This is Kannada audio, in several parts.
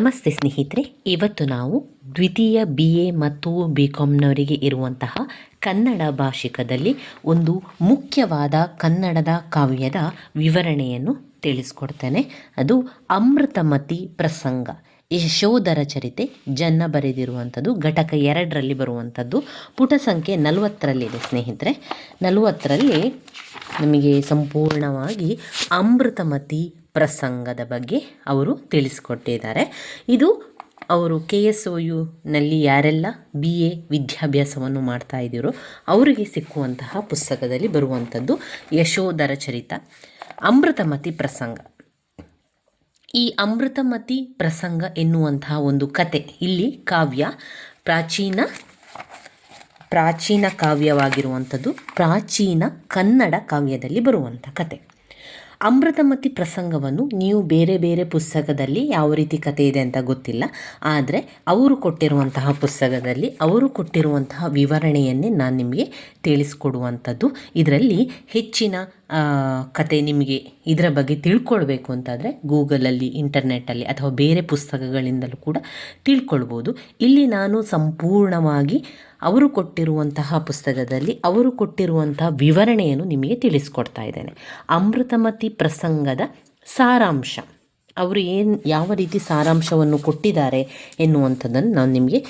ನಮಸ್ತೆ ಸ್ನೇಹಿತರೆ. ಇವತ್ತು ನಾವು ದ್ವಿತೀಯ ಬಿ ಎ ಮತ್ತು ಬಿ ಕಾಮ್ನವರಿಗೆ ಇರುವಂತಹ ಕನ್ನಡ ಭಾಷಿಕದಲ್ಲಿ ಒಂದು ಮುಖ್ಯವಾದ ಕನ್ನಡದ ಕಾವ್ಯದ ವಿವರಣೆಯನ್ನು ತಿಳಿಸ್ಕೊಡ್ತೇನೆ. ಅದು ಅಮೃತಮತಿ ಪ್ರಸಂಗ. ಯಶೋಧರ ಚರಿತೆ ಜನ್ನ ಬರೆದಿರುವಂಥದ್ದು, ಘಟಕ ಎರಡರಲ್ಲಿ ಬರುವಂಥದ್ದು, ಪುಟ ಸಂಖ್ಯೆ ನಲವತ್ತರಲ್ಲಿದೆ ಸ್ನೇಹಿತರೆ. ನಲವತ್ತರಲ್ಲಿ ನಮಗೆ ಸಂಪೂರ್ಣವಾಗಿ ಅಮೃತಮತಿ ಪ್ರಸಂಗದ ಬಗ್ಗೆ ಅವರು ತಿಳಿಸಿಕೊಟ್ಟಿದ್ದಾರೆ. ಇದು ಅವರು ಕೆ ಎಸ್ ಒ ಯುನಲ್ಲಿ ಯಾರೆಲ್ಲ ಬಿ ಎ ವಿದ್ಯಾಭ್ಯಾಸವನ್ನು ಮಾಡ್ತಾ ಇದ್ದೀರೋ ಅವರಿಗೆ ಸಿಕ್ಕುವಂತಹ ಪುಸ್ತಕದಲ್ಲಿ ಬರುವಂಥದ್ದು ಯಶೋಧರ ಚರಿತ, ಅಮೃತಮತಿ ಪ್ರಸಂಗ. ಈ ಅಮೃತಮತಿ ಪ್ರಸಂಗ ಎನ್ನುವಂತಹ ಒಂದು ಕತೆ ಇಲ್ಲಿ ಕಾವ್ಯ ಪ್ರಾಚೀನ ಪ್ರಾಚೀನ ಕಾವ್ಯವಾಗಿರುವಂಥದ್ದು ಪ್ರಾಚೀನ ಕನ್ನಡ ಕಾವ್ಯದಲ್ಲಿ ಬರುವಂಥ ಕತೆ. ಅಮೃತಮತಿ ಪ್ರಸಂಗವನ್ನು ನೀವು ಬೇರೆ ಬೇರೆ ಪುಸ್ತಕದಲ್ಲಿ ಯಾವ ರೀತಿ ಕತೆ ಇದೆ ಅಂತ ಗೊತ್ತಿಲ್ಲ. ಆದರೆ ಅವರು ಕೊಟ್ಟಿರುವಂತಹ ಪುಸ್ತಕದಲ್ಲಿ ಅವರು ಕೊಟ್ಟಿರುವಂತಹ ವಿವರಣೆಯನ್ನೇ ನಾನು ನಿಮಗೆ ತಿಳಿಸ್ಕೊಡುವಂಥದ್ದು. ಇದರಲ್ಲಿ ಹೆಚ್ಚಿನ ಕತೆ ನಿಮಗೆ ಇದರ ಬಗ್ಗೆ ತಿಳ್ಕೊಳ್ಬೇಕು ಅಂತಾದರೆ ಗೂಗಲಲ್ಲಿ, ಇಂಟರ್ನೆಟ್ಟಲ್ಲಿ ಅಥವಾ ಬೇರೆ ಪುಸ್ತಕಗಳಿಂದಲೂ ಕೂಡ ತಿಳ್ಕೊಳ್ಬೋದು. ಇಲ್ಲಿ ನಾನು ಸಂಪೂರ್ಣವಾಗಿ ಅವರು ಕೊಟ್ಟಿರುವಂತಹ ಪುಸ್ತಕದಲ್ಲಿ ಅವರು ಕೊಟ್ಟಿರುವಂತಹ ವಿವರಣೆಯನ್ನು ನಿಮಗೆ ತಿಳಿಸ್ಕೊಡ್ತಾ ಇದ್ದೇನೆ. ಅಮೃತಮತಿ ಪ್ರಸಂಗದ ಸಾರಾಂಶ. ಅವರು ಏನು ಯಾವ ರೀತಿ ಸಾರಾಂಶವನ್ನು ಕೊಟ್ಟಿದ್ದಾರೆ ಎನ್ನುವಂಥದ್ದನ್ನು ನಾನು ನಿಮಗೆ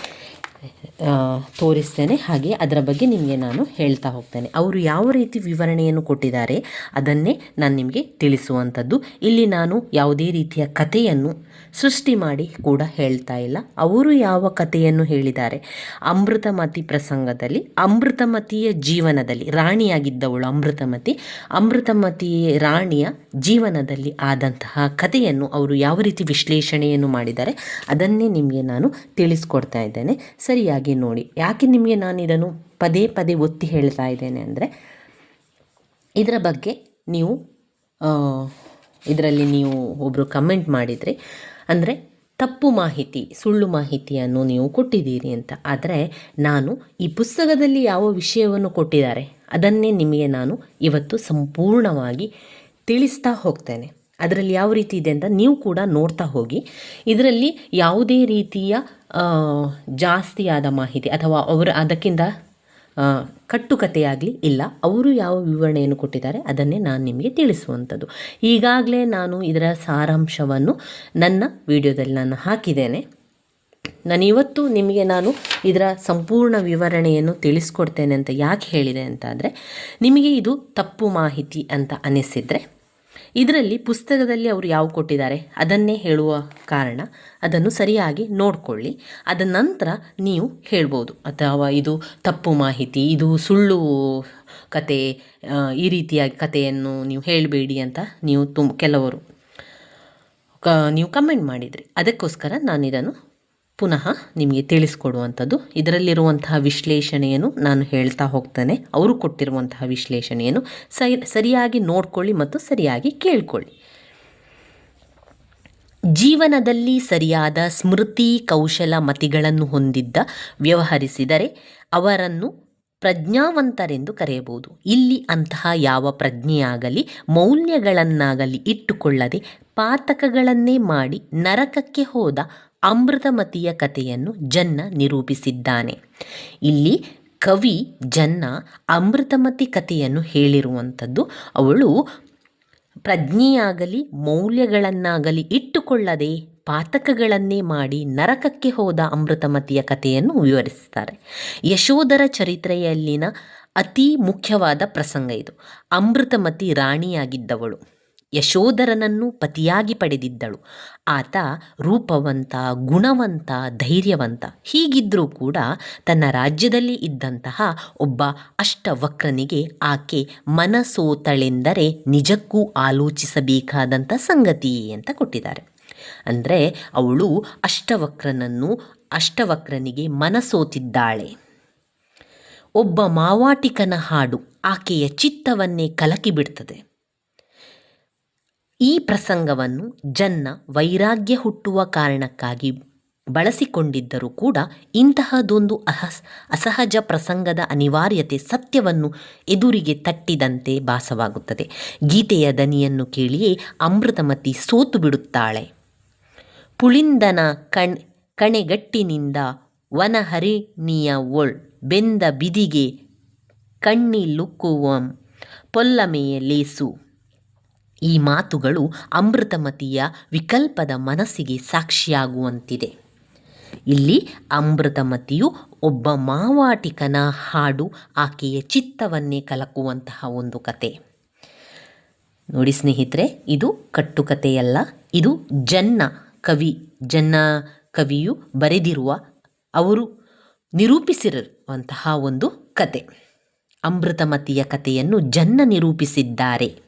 ತೋರಿಸ್ತೇನೆ. ಹಾಗೆ ಅದರ ಬಗ್ಗೆ ನಿಮಗೆ ನಾನು ಹೇಳ್ತಾ ಹೋಗ್ತೇನೆ. ಅವರು ಯಾವ ರೀತಿ ವಿವರಣೆಯನ್ನು ಕೊಟ್ಟಿದ್ದಾರೆ ಅದನ್ನೇ ನಾನು ನಿಮಗೆ ತಿಳಿಸುವಂಥದ್ದು. ಇಲ್ಲಿ ನಾನು ಯಾವುದೇ ರೀತಿಯ ಕಥೆಯನ್ನು ಸೃಷ್ಟಿ ಮಾಡಿ ಕೂಡ ಹೇಳ್ತಾ ಇಲ್ಲ. ಅವರು ಯಾವ ಕಥೆಯನ್ನು ಹೇಳಿದ್ದಾರೆ? ಅಮೃತಮತಿ ಪ್ರಸಂಗದಲ್ಲಿ, ಅಮೃತಮತಿಯ ಜೀವನದಲ್ಲಿ, ರಾಣಿಯಾಗಿದ್ದವಳು ಅಮೃತಮತಿ ಅಮೃತಮತಿ ರಾಣಿಯ ಜೀವನದಲ್ಲಿ ಆದಂತಹ ಕಥೆಯನ್ನು ಅವರು ಯಾವ ರೀತಿ ವಿಶ್ಲೇಷಣೆಯನ್ನು ಮಾಡಿದ್ದಾರೆ ಅದನ್ನೇ ನಿಮಗೆ ನಾನು ತಿಳಿಸ್ಕೊಡ್ತಾ ಇದ್ದೇನೆ. ಸರಿಯಾಗಿ ನೋಡಿ. ಯಾಕೆ ನಿಮಗೆ ನಾನು ಇದನ್ನು ಪದೇ ಪದೇ ಒತ್ತಿ ಹೇಳ್ತಾ ಇದ್ದೇನೆ ಅಂದರೆ, ಇದರ ಬಗ್ಗೆ ನೀವು ಇದರಲ್ಲಿ ನೀವು ಒಬ್ಬರು ಕಮೆಂಟ್ ಮಾಡಿದರೆ, ಅಂದರೆ ತಪ್ಪು ಮಾಹಿತಿ, ಸುಳ್ಳು ಮಾಹಿತಿಯನ್ನು ನೀವು ಕೊಟ್ಟಿದ್ದೀರಿ ಅಂತ. ಆದರೆ ನಾನು ಈ ಪುಸ್ತಕದಲ್ಲಿ ಯಾವ ವಿಷಯವನ್ನು ಕೊಟ್ಟಿದ್ದಾರೆ, ಅದನ್ನೇ ನಿಮಗೆ ನಾನು ಇವತ್ತು ಸಂಪೂರ್ಣವಾಗಿ ತಿಳಿಸ್ತಾ ಹೋಗ್ತೇನೆ. ಅದರಲ್ಲಿ ಯಾವ ರೀತಿ ಇದೆ ಅಂತ ನೀವು ಕೂಡ ನೋಡ್ತಾ ಹೋಗಿ. ಇದರಲ್ಲಿ ಯಾವುದೇ ರೀತಿಯ ಜಾಸ್ತಿಯಾದ ಮಾಹಿತಿ ಅಥವಾ ಅವರು ಅದಕ್ಕಿಂತ ಕಟ್ಟುಕತೆಯಾಗಲಿ ಇಲ್ಲ. ಅವರು ಯಾವ ವಿವರಣೆಯನ್ನು ಕೊಟ್ಟಿದ್ದಾರೆ ಅದನ್ನೇ ನಾನು ನಿಮಗೆ ತಿಳಿಸುವಂಥದ್ದು. ಈಗಾಗಲೇ ನಾನು ಇದರ ಸಾರಾಂಶವನ್ನು ನನ್ನ ವಿಡಿಯೋದಲ್ಲಿ ನಾನು ಹಾಕಿದ್ದೇನೆ. ನಾನು ಇವತ್ತು ನಿಮಗೆ ನಾನು ಇದರ ಸಂಪೂರ್ಣ ವಿವರಣೆಯನ್ನು ತಿಳಿಸ್ಕೊಡ್ತೇನೆ ಅಂತ ಯಾಕೆ ಹೇಳಿದೆ ಅಂತ ಆದರೆ ನಿಮಗೆ ಇದು ತಪ್ಪು ಮಾಹಿತಿ ಅಂತ ಅನಿಸಿದರೆ ಇದರಲ್ಲಿ ಪುಸ್ತಕದಲ್ಲಿ ಅವರು ಯಾವ ಕೊಟ್ಟಿದ್ದಾರೆ? ಅದನ್ನೇ ಹೇಳುವ ಕಾರಣ ಅದನ್ನು ಸರಿಯಾಗಿ ನೋಡಿಕೊಳ್ಳಿ. ಅದ ನಂತರ ನೀವು ಹೇಳ್ಬೋದು. ಅಥವಾ ಇದು ತಪ್ಪು ಮಾಹಿತಿ, ಇದು ಸುಳ್ಳು ಕತೆ ಈ ರೀತಿಯಾಗಿ ಕಥೆಯನ್ನು ನೀವು ಹೇಳಬೇಡಿ ಅಂತ ನೀವು ತುಂಬ ಕೆಲವರು ಕ, ನೀವು ಕಮೆಂಟ್ ಮಾಡಿದ್ರಿ. ಅದಕ್ಕೋಸ್ಕರ ನಾನು ಇದನ್ನು ಪುನಃ ನಿಮಗೆ ತಿಳಿಸ್ಕೊಡುವಂಥದ್ದು. ಇದರಲ್ಲಿರುವಂತಹ ವಿಶ್ಲೇಷಣೆಯನ್ನು ನಾನು ಹೇಳ್ತಾ ಹೋಗ್ತೇನೆ. ಅವರು ಕೊಟ್ಟಿರುವಂತಹ ವಿಶ್ಲೇಷಣೆಯನ್ನು ಸರಿ ಸರಿಯಾಗಿ ನೋಡ್ಕೊಳ್ಳಿ ಮತ್ತು ಸರಿಯಾಗಿ ಕೇಳ್ಕೊಳ್ಳಿ. ಜೀವನದಲ್ಲಿ ಸರಿಯಾದ ಸ್ಮೃತಿ, ಕೌಶಲ ಮತಿಗಳನ್ನು ಹೊಂದಿದ್ದ, ವ್ಯವಹರಿಸಿದರೆ ಅವರನ್ನು ಪ್ರಜ್ಞಾವಂತರೆಂದು ಕರೆಯಬಹುದು. ಇಲ್ಲಿ ಅಂತಹ ಯಾವ ಪ್ರಜ್ಞೆಯಾಗಲಿ, ಮೌಲ್ಯಗಳನ್ನಾಗಲಿ ಇಟ್ಟುಕೊಳ್ಳದೆ, ಪಾತಕಗಳನ್ನೇ ಮಾಡಿ ನರಕಕ್ಕೆ ಹೋದ ಅಮೃತಮತಿಯ ಕಥೆಯನ್ನು ಜನ್ನ ನಿರೂಪಿಸಿದ್ದಾನೆ. ಇಲ್ಲಿ ಕವಿ ಜನ್ನ ಅಮೃತಮತಿ ಕಥೆಯನ್ನು ಹೇಳಿರುವಂಥದ್ದು, ಅವಳು ಪ್ರಜ್ಞೆಯಾಗಲಿ, ಮೌಲ್ಯಗಳನ್ನಾಗಲಿ ಇಟ್ಟುಕೊಳ್ಳದೆ ಪಾತಕಗಳನ್ನೇ ಮಾಡಿ ನರಕಕ್ಕೆ ಹೋದ ಅಮೃತಮತಿಯ ಕಥೆಯನ್ನು ವಿವರಿಸ್ತಾರೆ ಯಶೋಧರ ಚರಿತ್ರೆಯಲ್ಲಿನ ಅತಿ ಮುಖ್ಯವಾದ ಪ್ರಸಂಗ ಇದು. ಅಮೃತಮತಿ ರಾಣಿಯಾಗಿದ್ದವಳು. ಯಶೋಧರನನ್ನು ಪತಿಯಾಗಿ ಪಡೆದಿದ್ದಳು. ಆತ ರೂಪವಂತ, ಗುಣವಂತ, ಧೈರ್ಯವಂತ ಹೀಗಿದ್ದರೂ ಕೂಡ ತನ್ನ ರಾಜ್ಯದಲ್ಲಿ ಇದ್ದಂತಹ ಒಬ್ಬ ಅಷ್ಟವಕ್ರನಿಗೆ ಆಕೆ ಮನಸೋತಳೆಂದರೆ ನಿಜಕ್ಕೂ ಆಲೋಚಿಸಬೇಕಾದಂಥ ಸಂಗತಿ ಅಂತ ಕೊಟ್ಟಿದ್ದಾರೆ. ಅಂದರೆ ಅವಳು ಅಷ್ಟವಕ್ರನನ್ನು ಅಷ್ಟವಕ್ರನಿಗೆ ಮನಸೋತಿದ್ದಾಳೆ. ಒಬ್ಬ ಮಾವಾಟಿಕನ ಹಾಡು ಆಕೆಯ ಚಿತ್ತವನ್ನೇ ಕಲಕಿಬಿಡ್ತದೆ. ಈ ಪ್ರಸಂಗವನ್ನು ಜನ್ನ ವೈರಾಗ್ಯ ಹುಟ್ಟುವ ಕಾರಣಕ್ಕಾಗಿ ಬಳಸಿಕೊಂಡಿದ್ದರೂ ಕೂಡ ಇಂತಹದೊಂದು ಅಹಸ್, ಅಸಹಜ ಪ್ರಸಂಗದ ಅನಿವಾರ್ಯತೆ ಸತ್ಯವನ್ನು ಎದುರಿಗೆ ತಟ್ಟಿದಂತೆ ಭಾಸವಾಗುತ್ತದೆ. ಗೀತೆಯ ದನಿಯನ್ನು ಕೇಳಿಯೇ ಅಮೃತಮತಿ ಸೋತು ಬಿಡುತ್ತಾಳೆ. ಪುಳಿಂದನ ಕಣ್, ಕಣೆಗಟ್ಟಿನಿಂದ ವನಹರಿಣಿಯ ಒಳ್ ಬೆಂದ ಬಿದಿಗೆ ಕಣ್ಣಿಲುಕ್ಕುವಂ ಪೊಲ್ಲಮೆಯ ಲೇಸು. ಈ ಮಾತುಗಳು ಅಮೃತಮತಿಯ ವಿಕಲ್ಪದ ಮನಸ್ಸಿಗೆ ಸಾಕ್ಷಿಯಾಗುವಂತಿದೆ. ಇಲ್ಲಿ ಅಮೃತಮತಿಯು ಒಬ್ಬ ಮಾವಾಟಿಕನ ಹಾಡು ಆಕೆಯ ಚಿತ್ತವನ್ನೇ ಕಲಕುವಂತಹ ಒಂದು ಕತೆ. ನೋಡಿ ಸ್ನೇಹಿತರೆ, ಇದು ಕಟ್ಟುಕತೆಯಲ್ಲ ಇದು ಜನ್ನ ಕವಿ, ಜನ್ನ ಕವಿಯು ಬರೆದಿರುವ, ಅವರು ನಿರೂಪಿಸಿರುವಂತಹ ಒಂದು ಕತೆ. ಅಮೃತಮತಿಯ ಕಥೆಯನ್ನು ಜನ್ನ ನಿರೂಪಿಸಿದ್ದಾರೆ.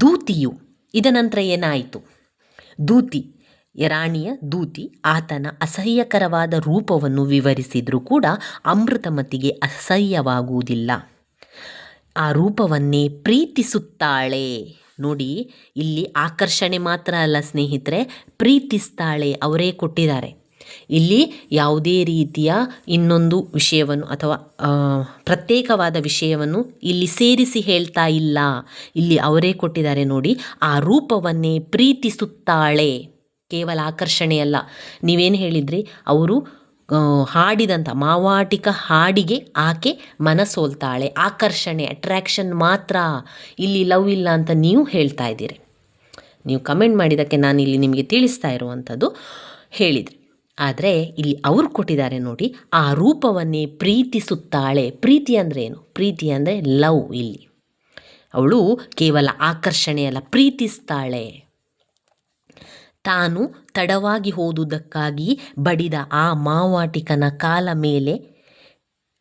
ದೂತಿಯು. ಇದ ನಂತರ ಏನಾಯಿತು? ದೂತಿ ರಾಣಿಯ ದೂತಿ ಆತನ ಅಸಹ್ಯಕರವಾದ ರೂಪವನ್ನು ವಿವರಿಸಿದರೂ ಕೂಡ ಅಮೃತಮತಿಗೆ ಅಸಹ್ಯವಾಗುವುದಿಲ್ಲ. ಆ ರೂಪವನ್ನೇ ಪ್ರೀತಿಸುತ್ತಾಳೆ. ನೋಡಿ, ಇಲ್ಲಿ ಆಕರ್ಷಣೆ ಮಾತ್ರ ಅಲ್ಲ ಸ್ನೇಹಿತರೆ, ಪ್ರೀತಿಸ್ತಾಳೆ, ಅವರೇ ಕೊಟ್ಟಿದ್ದಾರೆ. ಇಲ್ಲಿ ಯಾವುದೇ ರೀತಿಯ ಇನ್ನೊಂದು ವಿಷಯವನ್ನು ಅಥವಾ ಪ್ರತ್ಯೇಕವಾದ ವಿಷಯವನ್ನು ಇಲ್ಲಿ ಸೇರಿಸಿ ಹೇಳ್ತಾ ಇಲ್ಲ. ಇಲ್ಲಿ ಅವರೇ ಕೊಟ್ಟಿದ್ದಾರೆ ನೋಡಿ, ಆ ರೂಪವನ್ನೇ ಪ್ರೀತಿಸುತ್ತಾಳೆ. ಕೇವಲ ಆಕರ್ಷಣೆಯಲ್ಲ ನೀವೇನು ಹೇಳಿದ್ರಿ? ಅವರು ಹಾಡಿದಂಥ ಮಾವಾಟಿಕ ಹಾಡಿಗೆ ಆಕೆ ಮನಸೋಲ್ತಾಳೆ. ಆಕರ್ಷಣೆ ಅಟ್ರ್ಯಾಕ್ಷನ್ ಮಾತ್ರ. ಇಲ್ಲಿ ಲವ್ ಇಲ್ಲ ಅಂತ ನೀವು ಹೇಳ್ತಾ ಇದ್ದೀರಿ. ನೀವು ಕಮೆಂಟ್ ಮಾಡಿದ್ದಕ್ಕೆ ನಾನು ಇಲ್ಲಿ ನಿಮಗೆ ತಿಳಿಸ್ತಾ ಇರುವಂಥದ್ದು ಹೇಳಿದ್ರಿ. ಆದರೆ ಇಲ್ಲಿ ಅವರು ಕೊಟ್ಟಿದ್ದಾರೆ ನೋಡಿ, ಆ ರೂಪವನ್ನೇ ಪ್ರೀತಿಸುತ್ತಾಳೆ. ಪ್ರೀತಿ ಅಂದರೆ ಏನು? ಪ್ರೀತಿ ಅಂದರೆ ಲವ್ ಇಲ್ಲಿ. ಅವಳು ಕೇವಲ ಆಕರ್ಷಣೆಯಲ್ಲ ಪ್ರೀತಿಸ್ತಾಳೆ. ತಾನು ತಡವಾಗಿ ಹೋದುದಕ್ಕಾಗಿ ಬಡಿದ ಆ ಮಾವಾಟಿಕನ ಕಾಲ ಮೇಲೆ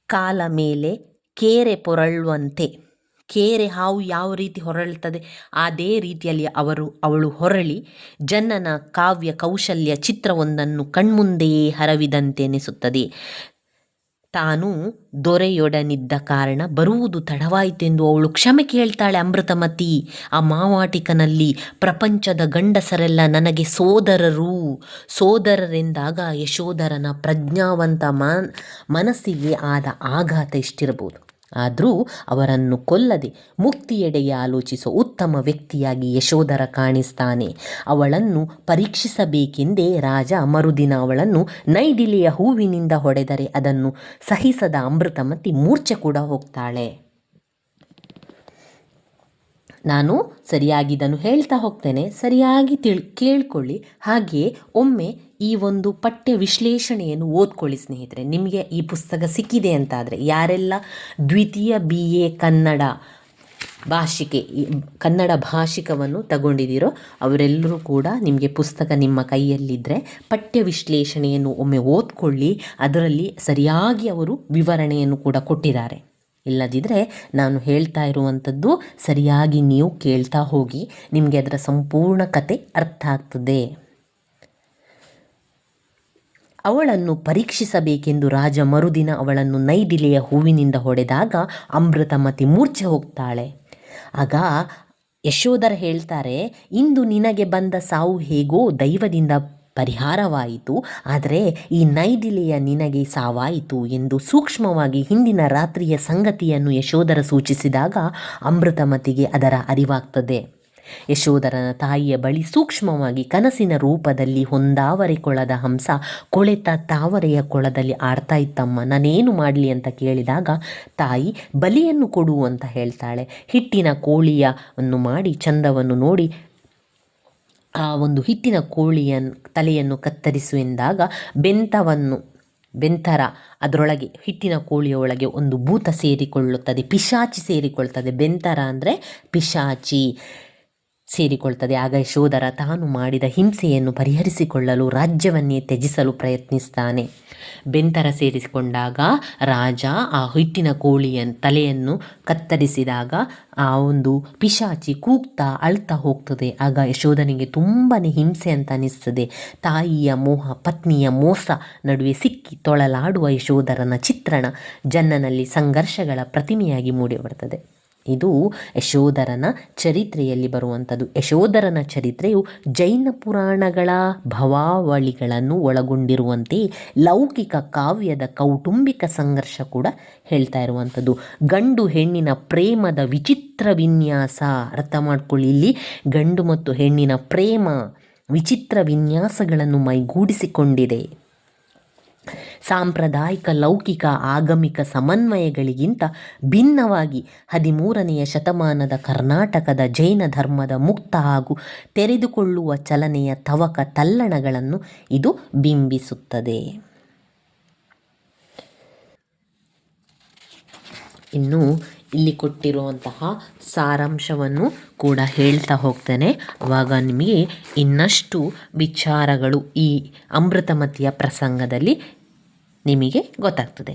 ಕಾಲ ಮೇಲೆ ಕೇರೆ ಪೊರಳುವಂತೆ. ಕೇರೆ ಹಾವು ಯಾವ ರೀತಿ ಹೊರಳ್ತದೆ, ಅದೇ ರೀತಿಯಲ್ಲಿ ಅವರು, ಅವಳು ಹೊರಳಿ ಜನ್ನನ ಕಾವ್ಯ ಕೌಶಲ್ಯ ಚಿತ್ರವೊಂದನ್ನು ಕಣ್ಮುಂದೆಯೇ ಹರವಿದಂತೆನಿಸುತ್ತದೆ ತಾನು ದೊರೆಯೊಡನಿದ್ದ ಕಾರಣ ಬರುವುದು ತಡವಾಯಿತೆಂದು ಅವಳು ಕ್ಷಮೆ ಕೇಳ್ತಾಳೆ ಅಮೃತಮತಿ. ಆ ಮಾವಾಟಿಕನಲ್ಲಿ ಪ್ರಪಂಚದ ಗಂಡಸರೆಲ್ಲ ನನಗೆ ಸೋದರರು. ಸೋದರರೆಂದಾಗ ಯಶೋಧರನ ಪ್ರಜ್ಞಾವಂತ ಮನ್, ಮನಸ್ಸಿಗೆ ಆದ ಆಘಾತ ಎಷ್ಟಿರಬಹುದು. ಆದರೂ ಅವರನ್ನು ಕೊಲ್ಲದೆ ಮುಕ್ತಿಯೆಡೆಗೆ ಆಲೋಚಿಸುವ ಉತ್ತಮ ವ್ಯಕ್ತಿಯಾಗಿ ಯಶೋಧರ ಕಾಣಿಸ್ತಾನೆ. ಅವಳನ್ನು ಪರೀಕ್ಷಿಸಬೇಕೆಂದೇ ರಾಜ ಮರುದಿನ ಅವಳನ್ನು ನೈದಿಲಿಯ ಹೂವಿನಿಂದ ಹೊಡೆದರೆ ಅದನ್ನು ಸಹಿಸದ ಅಮೃತಮತಿ ಮೂರ್ಛೆ ಕೂಡ ಹೋಗ್ತಾಳೆ. ನಾನು ಸರಿಯಾಗಿ ಇದನ್ನು ಹೇಳ್ತಾ ಹೋಗ್ತೇನೆ, ಸರಿಯಾಗಿ ತಿಳ್, ಕೇಳ್ಕೊಳ್ಳಿ. ಹಾಗೆಯೇ ಒಮ್ಮೆ ಈ ಒಂದು ಪಠ್ಯ ವಿಶ್ಲೇಷಣೆಯನ್ನು ಓದ್ಕೊಳ್ಳಿ ಸ್ನೇಹಿತರೆ. ನಿಮಗೆ ಈ ಪುಸ್ತಕ ಸಿಕ್ಕಿದೆ ಅಂತಾದರೆ ಯಾರೆಲ್ಲ ದ್ವಿತೀಯ ಬಿ ಎ ಕನ್ನಡ ಭಾಷಿಕೆ ಕನ್ನಡ ಭಾಷಿಕವನ್ನು ತಗೊಂಡಿದ್ದೀರೋ ಅವರೆಲ್ಲರೂ ಕೂಡ ನಿಮಗೆ ಪುಸ್ತಕ ನಿಮ್ಮ ಕೈಯಲ್ಲಿದ್ದರೆ ಪಠ್ಯ ವಿಶ್ಲೇಷಣೆಯನ್ನು ಒಮ್ಮೆ ಓದ್ಕೊಳ್ಳಿ. ಅದರಲ್ಲಿ ಸರಿಯಾಗಿ ಅವರು ವಿವರಣೆಯನ್ನು ಕೂಡ ಕೊಟ್ಟಿದ್ದಾರೆ. ಇಲ್ಲದಿದ್ದರೆ ನಾನು ಹೇಳ್ತಾ ಇರುವಂಥದ್ದು ಸರಿಯಾಗಿ ನೀವು ಕೇಳ್ತಾ ಹೋಗಿ ನಿಮಗೆ ಅದರ ಸಂಪೂರ್ಣ ಕತೆ ಅರ್ಥ ಆಗ್ತದೆ. ಅವಳನ್ನು ಪರೀಕ್ಷಿಸಬೇಕೆಂದು ರಾಜ ಮರುದಿನ ಅವಳನ್ನು ನೈದಿಲೆಯ ಹೂವಿನಿಂದ ಹೊಡೆದಾಗ ಅಮೃತಮತಿ ಮೂರ್ಛೆ ಹೋಗ್ತಾಳೆ. ಆಗ ಯಶೋಧರ ಹೇಳ್ತಾರೆ, ಇಂದು ನಿನಗೆ ಬಂದ ಸಾವು ಹೇಗೋ ದೈವದಿಂದ ಪರಿಹಾರವಾಯಿತು. ಆದರೆ ಈ ನೈದಿಲೆಯ ನಿನಗೆ ಸಾವಾಯಿತು ಎಂದು ಸೂಕ್ಷ್ಮವಾಗಿ ಹಿಂದಿನ ರಾತ್ರಿಯ ಸಂಗತಿಯನ್ನು ಯಶೋಧರ ಸೂಚಿಸಿದಾಗ ಅಮೃತಮತಿಗೆ ಅದರ ಅರಿವಾಗ್ತದೆ. ಯಶೋಧರನ ತಾಯಿಯ ಬಳಿ ಸೂಕ್ಷ್ಮವಾಗಿ ಕನಸಿನ ರೂಪದಲ್ಲಿ ಹೊಂದಾವರೆ ಕೊಳದ ಹಂಸ ಕೊಳೆತ ತಾವರೆಯ ಕೊಳದಲ್ಲಿ ಆಡ್ತಾ ಇತ್ತಮ್ಮ, ನಾನೇನು ಮಾಡಲಿ ಅಂತ ಕೇಳಿದಾಗ, ತಾಯಿ, ಬಲಿಯನ್ನು ಕೊಡು ಅಂತ ಹೇಳ್ತಾಳೆ. ಹಿಟ್ಟಿನ ಕೋಳಿಯನ್ನು ಮಾಡಿ ಚಂದವನ್ನು ನೋಡಿ ಆ ಒಂದು ಹಿಟ್ಟಿನ ಕೋಳಿಯ ತಲೆಯನ್ನು ಕತ್ತರಿಸು ಎಂದಾಗ ಬೆಂತವನ್ನು, ಬೆಂತರ ಅದರೊಳಗೆ, ಹಿಟ್ಟಿನ ಕೋಳಿಯ ಒಳಗೆ ಒಂದು ಭೂತ ಸೇರಿಕೊಳ್ಳುತ್ತದೆ. ಪಿಶಾಚಿ ಸೇರಿಕೊಳ್ತದೆ. ಬೆಂತರ ಅಂದರೆ ಪಿಶಾಚಿ. ಸೇರಿಕೊಳ್ತದೆ. ಆಗ ಯಶೋಧರ ತಾನು ಮಾಡಿದ ಹಿಂಸೆಯನ್ನು ಪರಿಹರಿಸಿಕೊಳ್ಳಲು ರಾಜ್ಯವನ್ನೇ ತ್ಯಜಿಸಲು ಪ್ರಯತ್ನಿಸ್ತಾನೆ. ಬೆಂತರ ಸೇರಿಸಿಕೊಂಡಾಗ ರಾಜ ಆ ಹಿಟ್ಟಿನ ಕೋಳಿಯ ತಲೆಯನ್ನು ಕತ್ತರಿಸಿದಾಗ ಆ ಒಂದು ಪಿಶಾಚಿ ಕೂಗ್ತಾ ಅಳ್ತಾ ಹೋಗ್ತದೆ. ಆಗ ಯಶೋಧನಿಗೆ ತುಂಬಾ ಹಿಂಸೆ ಅಂತ ಅನಿಸ್ತದೆ ತಾಯಿಯ ಮೋಹ, ಪತ್ನಿಯ ಮೋಸ ನಡುವೆ ಸಿಕ್ಕಿ ತೊಳಲಾಡುವ ಯಶೋಧರನ ಚಿತ್ರಣ ಜನ್ನನಲ್ಲಿ ಸಂಘರ್ಷಗಳ ಪ್ರತಿಮೆಯಾಗಿ ಮೂಡಿಬರ್ತದೆ ಇದು ಯಶೋಧರನ ಚರಿತ್ರೆಯಲ್ಲಿ ಬರುವಂಥದ್ದು. ಯಶೋಧರನ ಚರಿತ್ರೆಯು ಜೈನ ಪುರಾಣಗಳ ಭವಾವಳಿಗಳನ್ನು ಒಳಗೊಂಡಿರುವಂತೆ ಲೌಕಿಕ ಕಾವ್ಯದ ಕೌಟುಂಬಿಕ ಸಂಘರ್ಷ ಕೂಡ ಹೇಳ್ತಾ ಇರುವಂಥದ್ದು. ಗಂಡು ಹೆಣ್ಣಿನ ಪ್ರೇಮದ ವಿಚಿತ್ರ ವಿನ್ಯಾಸ ಅರ್ಥ ಮಾಡ್ಕೊಳ್ಳಿ ಇಲ್ಲಿ. ಗಂಡು ಮತ್ತು ಹೆಣ್ಣಿನ ಪ್ರೇಮ ವಿಚಿತ್ರ ವಿನ್ಯಾಸಗಳನ್ನು ಮೈಗೂಡಿಸಿಕೊಂಡಿದೆ. ಸಾಂಪ್ರದಾಯಿಕ ಲೌಕಿಕ ಆಗಮಿಕ ಸಮನ್ವಯಗಳಿಗಿಂತ ಭಿನ್ನವಾಗಿ ಹದಿಮೂರನೆಯ ಶತಮಾನದ ಕರ್ನಾಟಕದ ಜೈನ ಧರ್ಮದ ಮುಕ್ತ ಹಾಗೂ ತೆರೆದುಕೊಳ್ಳುವ ಚಲನೆಯ ತವಕ ತಲ್ಲಣಗಳನ್ನು ಇದು ಬಿಂಬಿಸುತ್ತದೆ. ಇನ್ನು ಇಲ್ಲಿ ಕೊಟ್ಟಿರುವಂತಹ ಸಾರಾಂಶವನ್ನು ಕೂಡ ಹೇಳ್ತಾ ಹೋಗ್ತೇನೆ. ಆವಾಗ ನಿಮಗೆ ಇನ್ನಷ್ಟು ವಿಚಾರಗಳು ಈ ಅಮೃತಮತಿಯ ಪ್ರಸಂಗದಲ್ಲಿ ನಿಮಗೆ ಗೊತ್ತಾಗ್ತದೆ.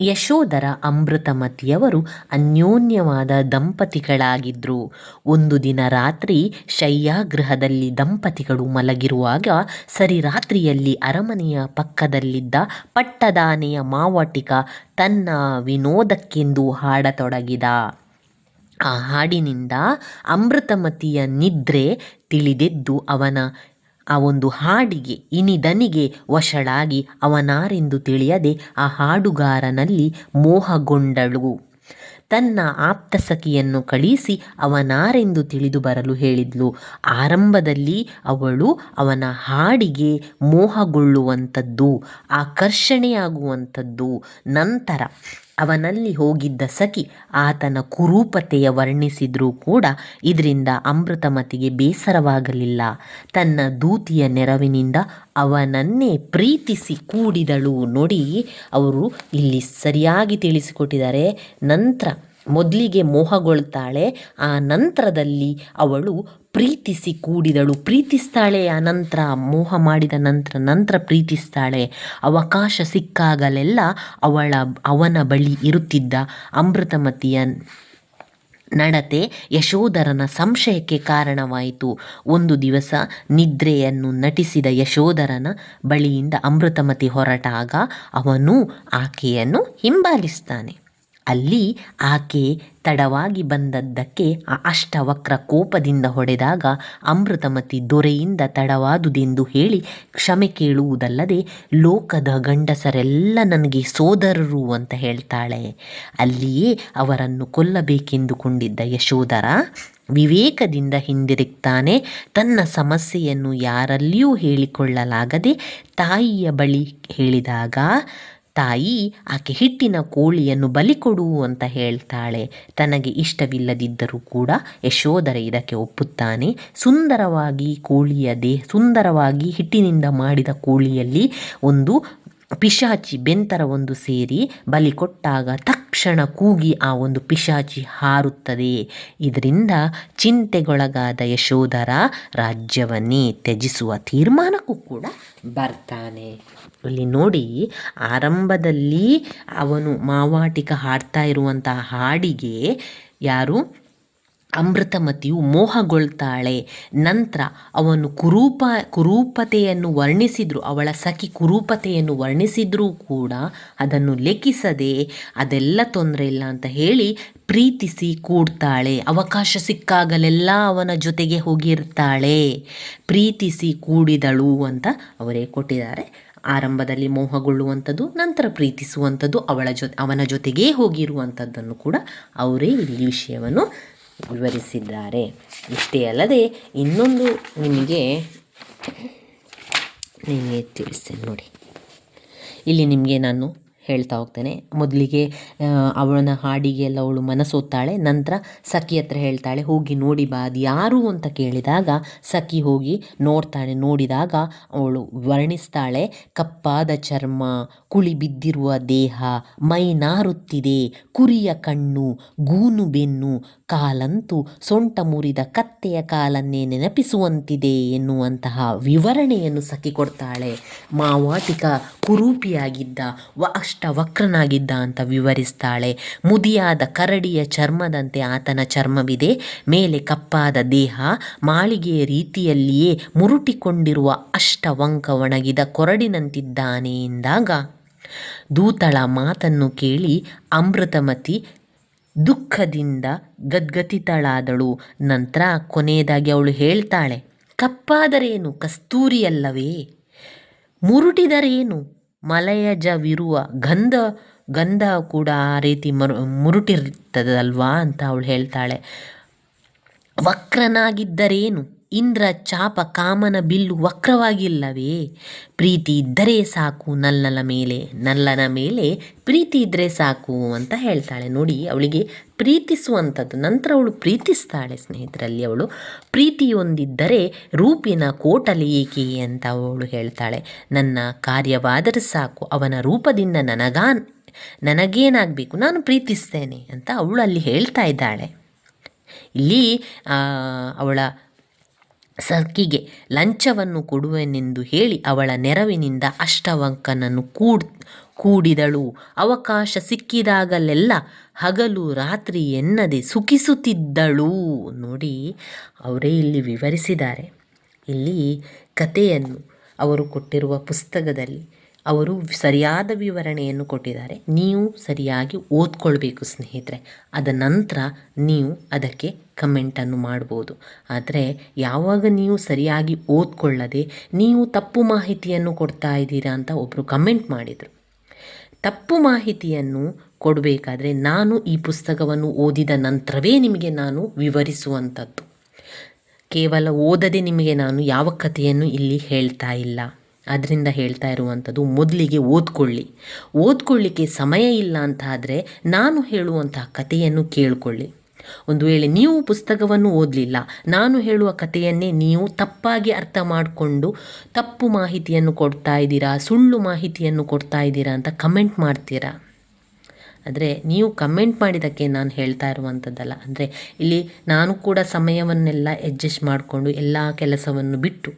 ಯಶೋಧರ ಅಮೃತಮತಿಯವರು ಅನ್ಯೋನ್ಯವಾದ ದಂಪತಿಗಳಾಗಿದ್ದರು ಒಂದು ದಿನ ರಾತ್ರಿ ಶಯ್ಯಾಗೃಹದಲ್ಲಿ ದಂಪತಿಗಳು ಮಲಗಿರುವಾಗ ಸರಿ ರಾತ್ರಿಯಲ್ಲಿ ಅರಮನೆಯ ಪಕ್ಕದಲ್ಲಿದ್ದ ಪಟ್ಟದಾನೆಯ ಮಾವಟಿಕ ತನ್ನ ವಿನೋದಕ್ಕೆಂದು ಹಾಡತೊಡಗಿದ. ಆ ಹಾಡಿನಿಂದ ಅಮೃತಮತಿಯ ನಿದ್ರೆ ತಿಳಿದೆದ್ದು ಅವನ ಆ ಒಂದು ಹಾಡಿಗೆ, ಇನಿದನಿಗೆ ವಶಳಾಗಿ ಅವನಾರೆಂದು ತಿಳಿಯದೆ ಆ ಹಾಡುಗಾರನಲ್ಲಿ ಮೋಹಗೊಂಡಳು. ತನ್ನ ಆಪ್ತ ಸಖಿಯನ್ನು ಕಳಿಸಿ ಅವನಾರೆಂದು ತಿಳಿದು ಬರಲು ಹೇಳಿದ್ಲು. ಆರಂಭದಲ್ಲಿ ಅವಳು ಅವನ ಹಾಡಿಗೆ ಮೋಹಗೊಳ್ಳುವಂಥದ್ದು, ಆಕರ್ಷಣೆಯಾಗುವಂಥದ್ದು. ನಂತರ ಅವನಲ್ಲಿ ಹೋಗಿದ್ದ ಸಖಿ ಆತನ ಕುರೂಪತೆಯ ವರ್ಣಿಸಿದರೂ ಕೂಡ ಇದರಿಂದ ಅಮೃತಮತಿಗೆ ಬೇಸರವಾಗಲಿಲ್ಲ. ತನ್ನ ದೂತಿಯ ನೆರವಿನಿಂದ ಅವನನ್ನೇ ಪ್ರೀತಿಸಿ ಕೂಡಿದಳು ನೋಡಿ ಅವರು ಇಲ್ಲಿ ಸರಿಯಾಗಿ ತಿಳಿಸಿಕೊಟ್ಟಿದ್ದಾರೆ. ನಂತರ ಮೊದಲಿಗೆ ಮೋಹಗೊಳ್ತಾಳೆ, ಆ ನಂತರದಲ್ಲಿ ಅವಳು ಪ್ರೀತಿಸಿ ಕೂಡಿದಳು. ಪ್ರೀತಿಸ್ತಾಳೆ, ಅನಂತರ ನಂತರ ಮೋಹ ಮಾಡಿದ ನಂತರ ನಂತರ ಪ್ರೀತಿಸ್ತಾಳೆ. ಅವಕಾಶ ಸಿಕ್ಕಾಗಲೆಲ್ಲ ಅವಳ, ಅವನ ಬಳಿ ಇರುತ್ತಿದ್ದ ಅಮೃತಮತಿಯ ನಡತೆ ಯಶೋಧರನ ಸಂಶಯಕ್ಕೆ ಕಾರಣವಾಯಿತು. ಒಂದು ದಿವಸ ನಿದ್ರೆಯನ್ನು ನಟಿಸಿದ ಯಶೋಧರನ ಬಳಿಯಿಂದ ಅಮೃತಮತಿ ಹೊರಟಾಗ ಅವನು ಆಕೆಯನ್ನು ಹಿಂಬಾಲಿಸ್ತಾನೆ. ಅಲ್ಲಿ ಆಕೆ ತಡವಾಗಿ ಬಂದದ್ದಕ್ಕೆ ಆ ಅಷ್ಟವಕ್ರ ಕೋಪದಿಂದ ಹೊಡೆದಾಗ ಅಮೃತಮತಿ ದೊರೆಯಿಂದ ತಡವಾದುದೆಂದು ಹೇಳಿ ಕ್ಷಮೆ ಕೇಳುವುದಲ್ಲದೆ ಲೋಕದ ಗಂಡಸರೆಲ್ಲ ನನಗೆ ಸೋದರರು ಅಂತ ಹೇಳ್ತಾಳೆ. ಅಲ್ಲಿಯೇ ಅವರನ್ನು ಕೊಲ್ಲಬೇಕೆಂದುಕೊಂಡಿದ್ದ ಯಶೋಧರ ವಿವೇಕದಿಂದ ಹಿಂದಿರುಗ್ತಾನೆ. ತನ್ನ ಸಮಸ್ಯೆಯನ್ನು ಯಾರಲ್ಲಿಯೂ ಹೇಳಿಕೊಳ್ಳಲಾಗದೆ ತಾಯಿಯ ಬಳಿ ಹೇಳಿದಾಗ ತಾಯಿ, ಆಕೆ ಹಿಟ್ಟಿನ ಕೋಳಿಯನ್ನು ಬಲಿ ಕೊಡು ಅಂತ ಹೇಳ್ತಾಳೆ. ತನಗೆ ಇಷ್ಟವಿಲ್ಲದಿದ್ದರೂ ಕೂಡ ಯಶೋಧರ ಇದಕ್ಕೆ ಒಪ್ಪುತ್ತಾನೆ. ಸುಂದರವಾಗಿ ಕೋಳಿಯ ದೇಹ, ಸುಂದರವಾಗಿ ಹಿಟ್ಟಿನಿಂದ ಮಾಡಿದ ಕೋಳಿಯಲ್ಲಿ ಒಂದು ಪಿಶಾಚಿ ಬೆಂತರ ಒಂದು ಸೇರಿ ಬಲಿ ಕೊಟ್ಟಾಗ ತಕ್ಷಣ ಕೂಗಿ ಆ ಒಂದು ಪಿಶಾಚಿ ಹಾರುತ್ತದೆ. ಇದರಿಂದ ಚಿಂತೆಗೊಳಗಾದ ಯಶೋಧರ ರಾಜ್ಯವನ್ನೇ ತ್ಯಜಿಸುವ ತೀರ್ಮಾನಕ್ಕೂ ಕೂಡ ಬರ್ತಾನೆ. ಇಲ್ಲಿ ನೋಡಿ, ಆರಂಭದಲ್ಲಿ ಅವನು ಮಾವಾಟಿಕ ಹಾಡ್ತಾ ಇರುವಂತಹ ಹಾಡಿಗೆ ಯಾರು? ಅಮೃತಮತಿಯು ಮೋಹಗೊಳ್ತಾಳೆ. ನಂತರ ಅವನು ಕುರೂಪ, ಕುರೂಪತೆಯನ್ನು ವರ್ಣಿಸಿದ್ರು, ಅವಳ ಸಖಿ ಕುರೂಪತೆಯನ್ನು ವರ್ಣಿಸಿದ್ರೂ ಕೂಡ ಅದನ್ನು ಲೆಕ್ಕಿಸದೆ ಅದೆಲ್ಲ ತೊಂದರೆ ಇಲ್ಲ ಅಂತ ಹೇಳಿ ಪ್ರೀತಿಸಿ ಕೂಡ್ತಾಳೆ. ಅವಕಾಶ ಸಿಕ್ಕಾಗಲೆಲ್ಲ ಅವನ ಜೊತೆಗೆ ಹೋಗಿರ್ತಾಳೆ. ಪ್ರೀತಿಸಿ ಕೂಡಿದಳು ಅಂತ ಅವರೇ ಕೊಟ್ಟಿದ್ದಾರೆ. ಆರಂಭದಲ್ಲಿ ಮೋಹಗೊಳ್ಳುವಂಥದ್ದು, ನಂತರ ಪ್ರೀತಿಸುವಂಥದ್ದು ಅವಳ ಜೊತೆ ಅವನ ಜೊತೆಗೇ ಹೋಗಿರುವಂಥದ್ದನ್ನು ಕೂಡ ಅವರೇ ಇಲ್ಲಿ ವಿಷಯವನ್ನು ವಿವರಿಸಿದ್ದಾರೆ. ಇಷ್ಟೇ ಅಲ್ಲದೆ ಇನ್ನೊಂದು ನಿಮಗೆ ನಿಮಗೆ ತಿಳಿಸ್ತೇನೆ ನೋಡಿ. ಇಲ್ಲಿ ನಿಮಗೆ ನಾನು ಹೇಳ್ತಾ ಹೋಗ್ತೇನೆ. ಮೊದಲಿಗೆ ಅವನ ಹಾಡಿಗೆ ಎಲ್ಲ ಅವಳು ಮನಸೋತ್ತಾಳೆ. ನಂತರ ಸಖಿ ಹತ್ರ ಹೇಳ್ತಾಳೆ, ಹೋಗಿ ನೋಡಿ ಬಾ, ಅದು ಯಾರು ಅಂತ ಕೇಳಿದಾಗ ಸಖಿ ಹೋಗಿ ನೋಡ್ತಾಳೆ. ನೋಡಿದಾಗ ಅವಳು ವರ್ಣಿಸ್ತಾಳೆ, ಕಪ್ಪಾದ ಚರ್ಮ, ಕುಳಿ ಬಿದ್ದಿರುವ ದೇಹ, ಮೈ ನಾರುತ್ತಿದೆ, ಕುರಿಯ ಕಣ್ಣು, ಗೂನು ಬೆನ್ನು, ಕಾಲಂತೂ ಸೊಂಟ ಮುರಿದ ಕತ್ತೆಯ ಕಾಲನ್ನೇ ನೆನಪಿಸುವಂತಿದೆ ಎನ್ನುವಂತಹ ವಿವರಣೆಯನ್ನು ಸಖಿ ಕೊಡ್ತಾಳೆ. ಮಾವಾಟಿಕ ಕುರೂಪಿಯಾಗಿದ್ದ ವ ಅಷ್ಟ ವಕ್ರನಾಗಿದ್ದ ಅಂತ ವಿವರಿಸ್ತಾಳೆ. ಮುದಿಯಾದ ಕರಡಿಯ ಚರ್ಮದಂತೆ ಆತನ ಚರ್ಮವಿದೆ. ಮೇಲೆ ಕಪ್ಪಾದ ದೇಹ, ಮಾಳಿಗೆಯ ರೀತಿಯಲ್ಲಿಯೇ ಮುರುಟಿಕೊಂಡಿರುವ ಅಷ್ಟವಂಕ ಒಣಗಿದ ಕೊರಡಿನಂತಿದ್ದಾನೆ ಎಂದಾಗ ದೂತಳ ಮಾತನ್ನು ಕೇಳಿ ಅಮೃತಮತಿ ದುಃಖದಿಂದ ಗದ್ಗತಿತಳಾದಳು. ನಂತರ ಕೊನೆಯದಾಗಿ ಅವಳು ಹೇಳ್ತಾಳೆ, ಕಪ್ಪಾದರೇನು? ಕಸ್ತೂರಿಯಲ್ಲವೇ? ಮುರುಟಿದರೇನು? ಮಲಯಜವಿರುವ ಗಂಧ ಗಂಧ ಕೂಡ ಆ ರೀತಿ ಮರು ಮುರುಟಿರ್ತದಲ್ವಾ ಅಂತ ಅವಳು ಹೇಳ್ತಾಳೆ. ವಕ್ರನಾಗಿದ್ದರೇನು? ಇಂದ್ರ ಚಾಪ ಕಾಮನ ಬಿಲ್ಲು ವಕ್ರವಾಗಿಲ್ಲವೇ? ಪ್ರೀತಿ ಇದ್ದರೆ ಸಾಕು ನಲ್ಲನ ಮೇಲೆ ನಲ್ಲನ ಮೇಲೆ ಪ್ರೀತಿ ಇದ್ದರೆ ಸಾಕು ಅಂತ ಹೇಳ್ತಾಳೆ. ನೋಡಿ, ಅವಳಿಗೆ ಪ್ರೀತಿಸುವಂಥದ್ದು. ನಂತರ ಅವಳು ಪ್ರೀತಿಸ್ತಾಳೆ ಸ್ನೇಹಿತರಲ್ಲಿ. ಅವಳು, ಪ್ರೀತಿಯೊಂದಿದ್ದರೆ ರೂಪಿನ ಕೋಟಲಿ ಏಕೆ? ಅಂತ ಅವಳು ಹೇಳ್ತಾಳೆ. ನನ್ನ ಕಾರ್ಯವಾದರೆ ಸಾಕು, ಅವನ ರೂಪದಿಂದ ನನಗಾನ್, ನನಗೇನಾಗಬೇಕು? ನಾನು ಪ್ರೀತಿಸ್ತೇನೆ ಅಂತ ಅವಳು ಅಲ್ಲಿ ಹೇಳ್ತಾ ಇದ್ದಾಳೆ. ಇಲ್ಲಿ ಅವಳ ಸಖಿಗೆ ಲಂಚವನ್ನು ಕೊಡುವೆನೆಂದು ಹೇಳಿ ಅವಳ ನೆರವಿನಿಂದ ಅಷ್ಟವಂಕನನ್ನು ಕೂಡ್, ಕೂಡಿದಳು. ಅವಕಾಶ ಸಿಕ್ಕಿದಾಗಲೆಲ್ಲ ಹಗಲು ರಾತ್ರಿ ಎನ್ನದೆ ಸುಖಿಸುತ್ತಿದ್ದಳು. ನೋಡಿ, ಅವರೇ ಇಲ್ಲಿ ವಿವರಿಸಿದ್ದಾರೆ. ಇಲ್ಲಿ ಕಥೆಯನ್ನು ಅವರು ಕೊಟ್ಟಿರುವ ಪುಸ್ತಕದಲ್ಲಿ ಅವರು ಸರಿಯಾದ ವಿವರಣೆಯನ್ನು ಕೊಟ್ಟಿದ್ದಾರೆ. ನೀವು ಸರಿಯಾಗಿ ಓದ್ಕೊಳ್ಬೇಕು ಸ್ನೇಹಿತರೆ. ಅದ ನಂತರ ನೀವು ಅದಕ್ಕೆ ಕಮೆಂಟನ್ನು ಮಾಡ್ಬೋದು. ಆದರೆ ಯಾವಾಗ ನೀವು ಸರಿಯಾಗಿ ಓದ್ಕೊಳ್ಳದೆ ನೀವು ತಪ್ಪು ಮಾಹಿತಿಯನ್ನು ಕೊಡ್ತಾ ಇದ್ದೀರಾ ಅಂತ ಒಬ್ಬರು ಕಮೆಂಟ್ ಮಾಡಿದರು. ತಪ್ಪು ಮಾಹಿತಿಯನ್ನು ಕೊಡಬೇಕಾದ್ರೆ ನಾನು ಈ ಪುಸ್ತಕವನ್ನು ಓದಿದ ನಂತರವೇ ನಿಮಗೆ ನಾನು ವಿವರಿಸುವಂಥದ್ದು. ಕೇವಲ ಓದದೆ ನಿಮಗೆ ನಾನು ಯಾವ ಕಥೆಯನ್ನು ಇಲ್ಲಿ ಹೇಳ್ತಾ ಇಲ್ಲ. ಅದರಿಂದ ಹೇಳ್ತಾ ಇರುವಂಥದ್ದು ಮೊದಲಿಗೆ ಓದ್ಕೊಳ್ಳಿ. ಓದ್ಕೊಳ್ಳಿಕ್ಕೆ ಸಮಯ ಇಲ್ಲ ಅಂತ ಆದರೆ ನಾನು ಹೇಳುವಂತಹ ಕಥೆಯನ್ನು ಕೇಳಿಕೊಳ್ಳಿ. ಒಂದು ವೇಳೆ ನೀವು ಪುಸ್ತಕವನ್ನು ಓದಲಿಲ್ಲ, ನಾನು ಹೇಳುವ ಕಥೆಯನ್ನೇ ನೀವು ತಪ್ಪಾಗಿ ಅರ್ಥ ಮಾಡಿಕೊಂಡು ತಪ್ಪು ಮಾಹಿತಿಯನ್ನು ಕೊಡ್ತಾ ಇದ್ದೀರಾ, ಸುಳ್ಳು ಮಾಹಿತಿಯನ್ನು ಕೊಡ್ತಾ ಇದ್ದೀರಾ ಅಂತ ಕಮೆಂಟ್ ಮಾಡ್ತೀರಾ? ಆದರೆ ನೀವು ಕಮೆಂಟ್ ಮಾಡಿದ್ದಕ್ಕೆ ನಾನು ಹೇಳ್ತಾ ಇರುವಂಥದ್ದಲ್ಲ. ಅಂದರೆ ಇಲ್ಲಿ ನಾನು ಕೂಡ ಸಮಯವನ್ನೆಲ್ಲ ಅಡ್ಜಸ್ಟ್ ಮಾಡಿಕೊಂಡು ಎಲ್ಲ ಕೆಲಸವನ್ನು ಬಿಟ್ಟು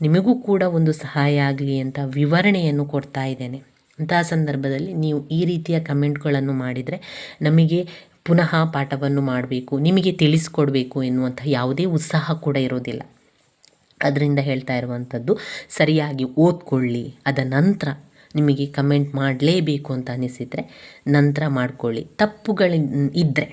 ನಿಮಗೂ ಕೂಡ ಒಂದು ಸಹಾಯ ಆಗಲಿ ಅಂತ ವಿವರಣೆಯನ್ನು ಕೊಡ್ತಾ ಇದ್ದೇನೆ. ಅಂತಹ ಸಂದರ್ಭದಲ್ಲಿ ನೀವು ಈ ರೀತಿಯ ಕಮೆಂಟ್ಗಳನ್ನು ಮಾಡಿದರೆ ನಮಗೆ ಪುನಃ ಪಾಠವನ್ನು ಮಾಡಬೇಕು, ನಿಮಗೆ ತಿಳಿಸ್ಕೊಡ್ಬೇಕು ಎನ್ನುವಂಥ ಯಾವುದೇ ಉತ್ಸಾಹ ಕೂಡ ಇರೋದಿಲ್ಲ. ಅದರಿಂದ ಹೇಳ್ತಾ ಇರುವಂಥದ್ದು, ಸರಿಯಾಗಿ ಓದ್ಕೊಳ್ಳಿ, ಅದ ನಂತರ ನಿಮಗೆ ಕಮೆಂಟ್ ಮಾಡಲೇಬೇಕು ಅಂತ ಅನಿಸಿದರೆ ನಂತರ ಮಾಡಿಕೊಳ್ಳಿ. ತಪ್ಪುಗಳು ಇದ್ದರೆ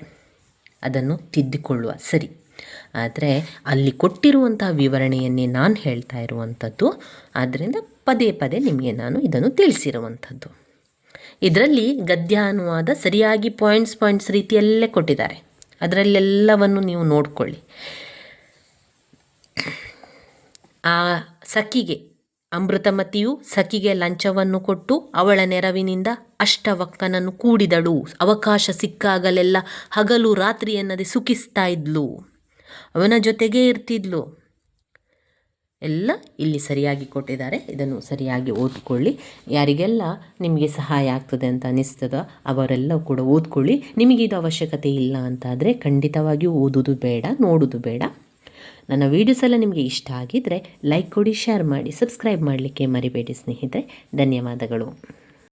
ಅದನ್ನು ತಿದ್ದಿಕೊಳ್ಳುವ. ಸರಿ. ಆದರೆ ಅಲ್ಲಿ ಕೊಟ್ಟಿರುವಂತಹ ವಿವರಣೆಯನ್ನೇ ನಾನು ಹೇಳ್ತಾ ಇರುವಂಥದ್ದು. ಆದ್ದರಿಂದ ಪದೇ ಪದೇ ನಿಮಗೆ ನಾನು ಇದನ್ನು ತಿಳಿಸಿರುವಂಥದ್ದು. ಇದರಲ್ಲಿ ಗದ್ಯ ಅನುವಾದ ಸರಿಯಾಗಿ ಪಾಯಿಂಟ್ಸ್ ಪಾಯಿಂಟ್ಸ್ ರೀತಿಯಲ್ಲೇ ಕೊಟ್ಟಿದ್ದಾರೆ. ಅದರಲ್ಲೆಲ್ಲವನ್ನು ನೀವು ನೋಡಿಕೊಳ್ಳಿ. ಆ ಸಖಿಗೆ, ಅಮೃತಮತಿಯು ಸಖಿಗೆ ಲಂಚವನ್ನು ಕೊಟ್ಟು ಅವಳ ನೆರವಿನಿಂದ ಅಷ್ಟವಕ್ಕನನ್ನು ಕೂಡಿದಳು. ಅವಕಾಶ ಸಿಕ್ಕಾಗಲೆಲ್ಲ ಹಗಲು ರಾತ್ರಿ ಎನ್ನದೆ ಸುಖಿಸ್ತಾ ಇದ್ಲು. ಅವನ ಜೊತೆಗೇ ಇರ್ತಿದ್ಲು. ಎಲ್ಲ ಇಲ್ಲಿ ಸರಿಯಾಗಿ ಕೊಟ್ಟಿದ್ದಾರೆ. ಇದನ್ನು ಸರಿಯಾಗಿ ಓದ್ಕೊಳ್ಳಿ. ಯಾರಿಗೆಲ್ಲ ನಿಮಗೆ ಸಹಾಯ ಆಗ್ತದೆ ಅಂತ ಅನ್ನಿಸ್ತದ ಅವರೆಲ್ಲ ಕೂಡ ಓದ್ಕೊಳ್ಳಿ. ಇದು ಅವಶ್ಯಕತೆ ಇಲ್ಲ ಅಂತಾದರೆ ಖಂಡಿತವಾಗಿಯೂ ಓದೋದು ಬೇಡ, ನೋಡೋದು ಬೇಡ. ನನ್ನ ವೀಡಿಯೋಸ್ ಎಲ್ಲ ನಿಮಗೆ ಇಷ್ಟ ಆಗಿದ್ದರೆ ಲೈಕ್ ಕೊಡಿ ಶೇರ್ ಮಾಡಿ ಸಬ್ಸ್ಕ್ರೈಬ್ ಮಾಡಲಿಕ್ಕೆ ಮರಿಬೇಡಿ ಸ್ನೇಹಿತರೆ. ಧನ್ಯವಾದಗಳು.